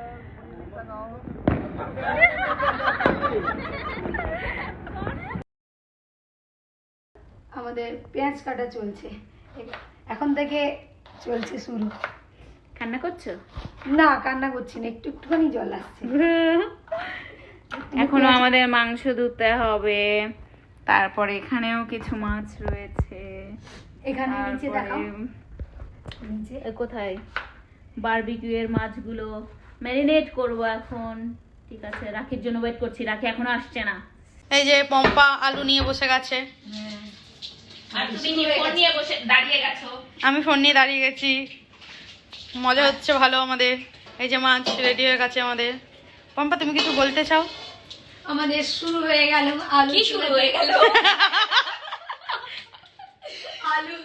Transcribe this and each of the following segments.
আমাদের পেঁয়াজ কাটা চলছে। এখন থেকে চলছে শুরু। কান্না করছ? না কান্না করছি না একটু একটুখানি জল আসছে। এখনও আমাদের মাংস ধুতে হবে। তারপরে এখানেও কিছু মাছ রয়েছে। এখানে নিচে দেখো নিচে। কোথায়? বারবিকিউ এর মাছগুলো। ম্যারিনেট করব এখন। ঠিক আছে রাখির জন্য ওয়েট করছি। রাখি এখনও আসছে না। এই যে পম্পা আলু নিয়ে বসে গেছে। আর তুমি ফোন নিয়ে বসে দাঁড়িয়ে গেছো? আমি ফোন নিয়ে দাঁড়িয়ে গেছি। মজা হচ্ছে ভালো আমাদের। এই যে মাছ রেডি হয়ে গেছে আমাদের। পম্পা তুমি কিছু বলতে চাও? আমাদের শুরু হয়ে গেল আলু শুরু হয়ে গেল? আলু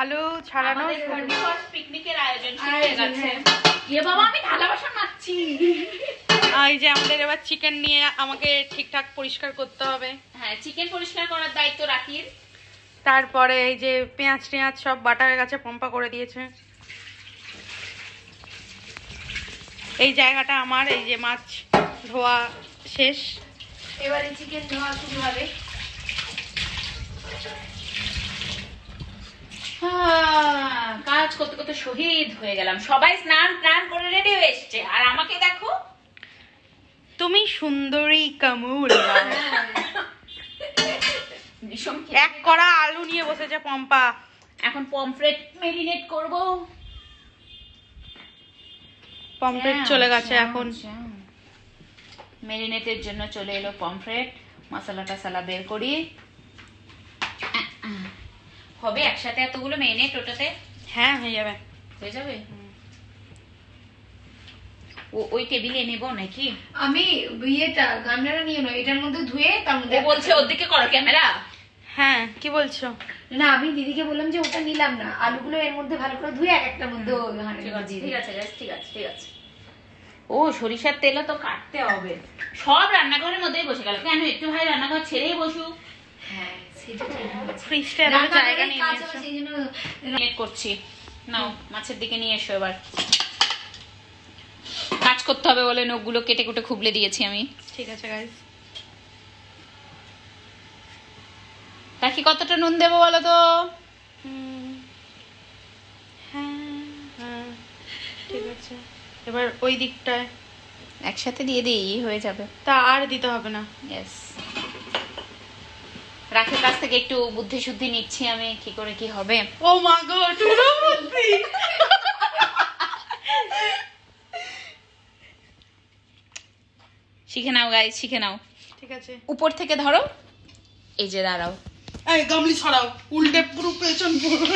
আলু ছাড়ানো পিকনিকের আয়োজন হয়ে গেছে। হ্যাঁ। এ বাবা আমি থালা বাসন মারছি এই যে আমাদের এবার চিকেন নিয়ে আমাকে ঠিকঠাক পরিষ্কার করতে হবে। হ্যাঁ চিকেন পরিষ্কার করার দায়িত্ব রাখির তারপরে এই যে পেঁয়াজ টেঁয়াজ সব বাটা হয়ে গেছে পম্পা করে দিয়েছে। এই জায়গাটা আমার এই যে মাছ ধোয়া শেষ। এবারে চিকেন ধোয়া শুরু হবে আহ, কাজ করতে করতে শহীদ হয়ে গেলাম। সবাই স্নান টান করে রেডি হয়ে এসছে। আর আমাকে দেখো। তুমি সুন্দরী কামুল এক কড়া আলু নিয়ে বসেছে পম্পা। এখন পমফ্রেট মেরিনেট করব। হ্যাঁ, চলে গেছে এখন। মেরিনেটের জন্য চলে এলো পমফ্রেট। মশলা টশলা বের করি। হবে একসাথে এতগুলো মেরিনেট ওটাতে। হ্যাঁ হয়ে যাবে। হয়ে যাবে? ওই টেবিলে নেব নাকি? আমি গামলাটা নিয়ে নয় এটার মধ্যে ধুয়ে তার মধ্যে বলছে ওর দিকে করো ক্যামেরা। হ্যাঁ কি বলছো? না আমি দিদিকে বললাম যে ওটা নিলাম না আলুগুলো এর মধ্যে ভালো করে ধুয়ে এক একটার মধ্যে ঠিক আছে ঠিক আছে ঠিক আছে ঠিক আছে। ও সরিষার তেলও তো কাটতে হবে। সব রান্নাঘরের মধ্যেই বসে গেল। কেন একটু ভাই রান্নাঘর ছেড়েই বসুক। হ্যাঁ। ফ্রিজটা জায়গা নিয়ে নেট করছি। নাও মাছের দিকে নিয়ে এসো এবার। কাজ করতে হবে বলে নখগুলো কেটে কুটে খুবলে দিয়েছি আমি। ঠিক আছে গাইস কাকি কতটা নুন দেবো বলো তো? হ্যাঁ হ্যাঁ ঠিক আছে। এবার ওই দিকটায়। একসাথে দিয়ে দিই হয়ে যাবে। তা আর দিতে হবে না। ইয়েস রাখের কাছ থেকে একটু বুদ্ধি শুদ্ধি নিচ্ছি আমি কি করে কি হবে। ও মা গো বুদ্ধি শিখে নাও গাই শিখে নাও। ঠিক আছে। উপর থেকে ধরো। এই যে দাঁড়াও। এই গামলি ছড়াও উল্টে পুরো পেছন পুরো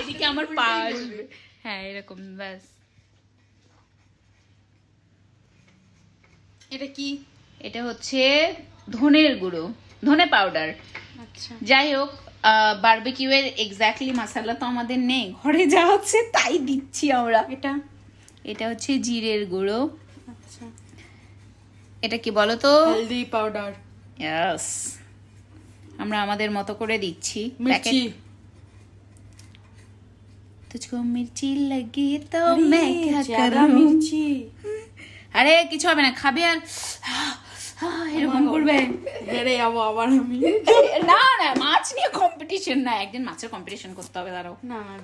এদিকে আমার পা হ্যাঁ এরকম ব্যাস। এটা কি? এটা হচ্ছে ধনের গুঁড়ো। ধনে পাউডার যাই হোক বারবিকিউ এর এক্স্যাক্টলি মশালা তো আমাদের নেই। ঘরে যা হচ্ছে তাই দিচ্ছি আমরা। এটা? এটা হচ্ছে জিরের গুঁড়ো। আচ্ছা। এটা কি বলো তো হলদি পাউডার ইয়াস আমরা আমাদের মতো করে দিচ্ছি। মির্চি। তুঝকো মির্চি লাগি তো मैं क्या करूं মির্চি। আরে কিছু হবে না খাবে আর এরকম করবে? হেরে যাব আবার আমি। না না মাছ নিয়ে কম্পিটিশন না একদিন মাছের কম্পিটিশন করতে হবে দাঁড়াও। না না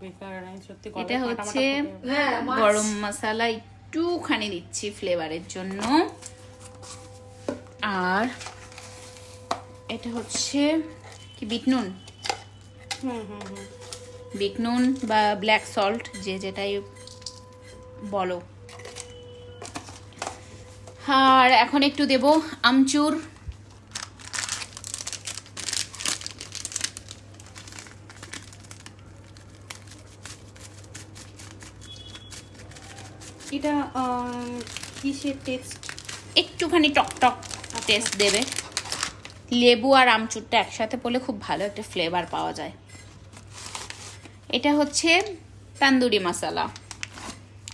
বেকার আমি সত্যি এটা হচ্ছে। হ্যাঁ। গরম মশলা একটুখানি দিচ্ছি ফ্লেভারের জন্য। আর এটা হচ্ছে কি বিট নুন হুম হুম হুম। বিট নুন বা ব্ল্যাক সল্ট যে যেটাই বলো। আর এখন একটু দেব আমচুর। এটা কিসের টেস্ট একটুখানি টক টক টেস্ট দেবে। লেবু আর আমচুরটা একসাথে পড়লে খুব ভালো একটা ফ্লেভার পাওয়া যায়। এটা হচ্ছে তান্দুরি মশলা।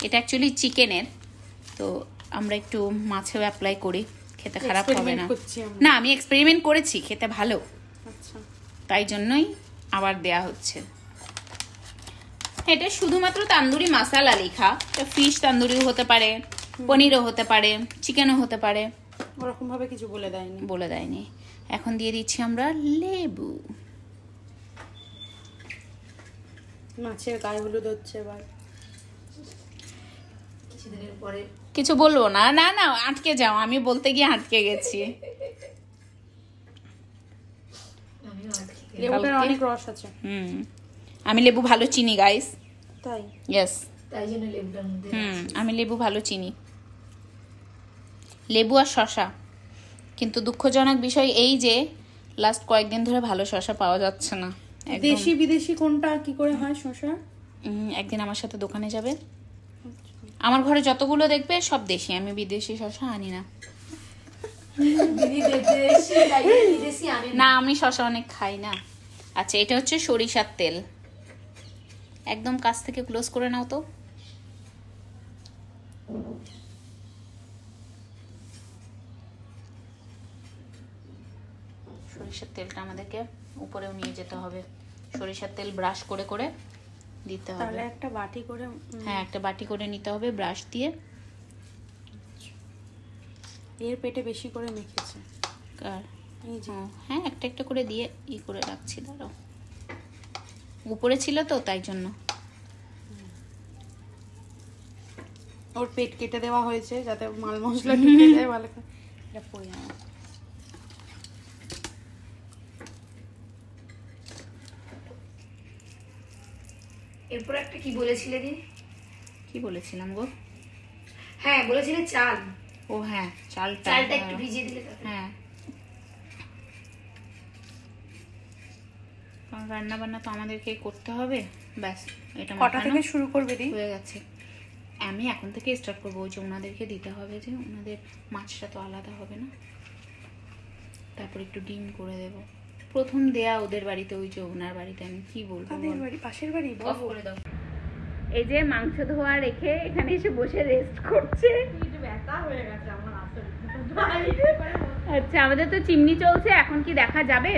এটা অ্যাকচুয়ালি চিকেনের তো আমরা একটু মাছেও অ্যাপ্লাই করি খেতে খারাপ হবে না। না আমি এক্সপেরিমেন্ট করেছি খেতে ভালো। আচ্ছা। তাই জন্যই আবার দেয়া হচ্ছে। এটা শুধুমাত্র তান্দুরি মশলা লেখা। ফিশ তান্দুরিও হতে পারে পনিরও হতে পারে চিকেনও হতে পারে। ওরকম ভাবে কিছু বলে দেয়নি। বলে দেয়নি। এখন দিয়ে দিচ্ছি আমরা লেবু। মাছের গায়ে হলুদ হচ্ছে এবার। কিছুদিনের পরে কিছু বলব না? না না আটকে যাও আমি বলতে গিয়ে আটকে গেছি। আমিও আটকে গেলাম। লেবুটার অনেক রস আছে। হুম। আমি লেবু ভালো চিনি গাইস তাই? ইয়েস তাই জন্য লেবুটার মধ্যে হুম আমি লেবু ভালো চিনি। লেবু আর শশা। কিন্তু দুঃখজনক বিষয় এই যে লাস্ট কয়েকদিন ধরে ভালো শশা পাওয়া যাচ্ছে না। দেশি বিদেশি কোনটা কি করে হয় শশা? উম, একদিন আমার সাথে দোকানে যাবে। আমার ঘরে যতগুলো দেখবে, সব দেশি। আমি বিদেশি শশা আনি না। না, আমি শশা অনেক খাই না। আচ্ছা এটা হচ্ছে সরিষার তেল। একদম কাছ থেকে ক্লোজ করে নাও তো। সরিষার তেলটা আমাদেরকে উপরেও নিয়ে যেতে হবে। সরিষার তেল ব্রাশ করে করে দিতে হবে। তাহলে একটা বাটি করে হ্যাঁ একটা বাটি করে নিতে হবে ব্রাশ দিয়ে। এর পেটে বেশি করে মেখেছে। আর এই যে। হ্যাঁ একটা একটা করে দিয়ে ই করে রাখছি দাঁড়াও। উপরে ছিল তো তাই জন্য। ওর পেট কেটে দেওয়া হয়েছে যাতে মাল মশলা ঢুকে যায় ভালো করে। এটা পড়ে এরপর একটা কি বলেছিলে দিদি কি বলেছিলাম গো? হ্যাঁ বলেছিলে চাল। ও হ্যাঁ চাল চালটা একটু হ্যাঁ। ভিজিয়ে দিলে। হ্যাঁ। কারণ রান্না বান্না তো আমাদেরকে করতে হবে। ব্যাস এটা কটা থেকে শুরু করবে দি হয়ে গেছে। আমি এখন থেকে স্টার্ট করব ওই যে ওনাদেরকে দিতে হবে যে ওনাদের মাছটা তো আলাদা হবে না। তারপর একটু ডিম করে দেব। প্রথম দেয়া ওদের বাড়িতে ওই যে ওনার বাড়িতে আমি কি বলব বাড়ি পাশের বাড়ি অফ করে দাও। এই যে মাংস ধোয়া রেখে এখানে এসে বসে রেস্ট করছে। ব্যথা হয়ে গেছে আমার আসলে। আচ্ছা আমাদের তো চিমনি চলছে এখন কি দেখা যাবে?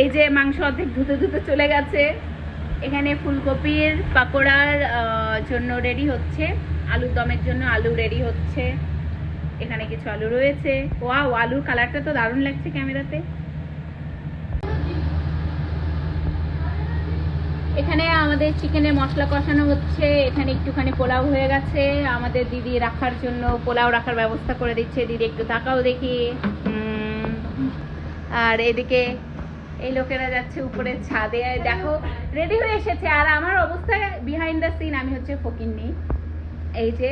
এই যে মাংস অর্ধেক ধুতে ধুতে চলে গেছে। এখানে ফুলকপির পাকোড়ার জন্য রেডি হচ্ছে। আলুর দমের জন্য আলু রেডি হচ্ছে। এখানে কিছু আলু রয়েছে। ওয়াও আলুর কালারটা তো দারুণ লাগছে ক্যামেরাতে এখানে আমাদের চিকেনে মশলা কষানো হচ্ছে, এখানে একটুখানি পোলাও হয়ে গেছে। আমাদের দিদি রাখার জন্য পোলাও রাখার ব্যবস্থা করে দিচ্ছে। দিদি একটু তাকাও দেখি। আর এদিকে এই লোকেরা যাচ্ছে উপরে ছাদে। দেখো রেডি হয়ে এসেছে। আর আমার অবস্থা বিহাইন্ড দ্য সিন আমি হচ্ছে ফকিন্নি। এই যে,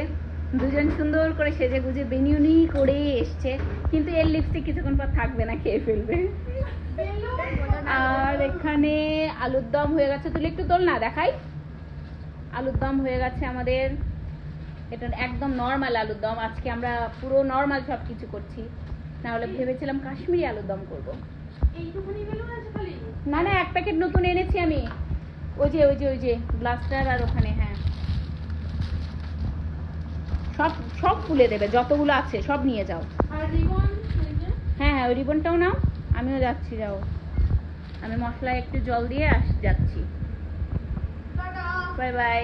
দুজন সুন্দর করে সেজে গুজে বেনিউনি করে এসছে। কিন্তু এর লিপস্টিক কিছুক্ষণ পর থাকবে না, খেয়ে ফেলবে। আর এখানে আলুর দম হয়ে গেছে। তুলে একটু তোল না দেখাই। আলুর দম হয়ে গেছে আমাদের। এটা একদম নর্মাল আলুর দম। আজকে আমরা পুরো নর্মাল সব কিছু করছি। না হলে ভেবেছিলাম কাশ্মীরি আলুর দম করব। না না এক প্যাকেট নতুন এনেছি আমি। ওই যে ওই যে ওই যে ব্লাস্টার আর ওখানে হ্যাঁ। সব সব খুলে দেবে যতগুলো আছে সব নিয়ে যাও। হ্যাঁ হ্যাঁ ওই রিবনটাও নাও। আমিও যাচ্ছি যাও। আমি মশলায় একটু জল দিয়ে আস যাচ্ছি। Bye bye.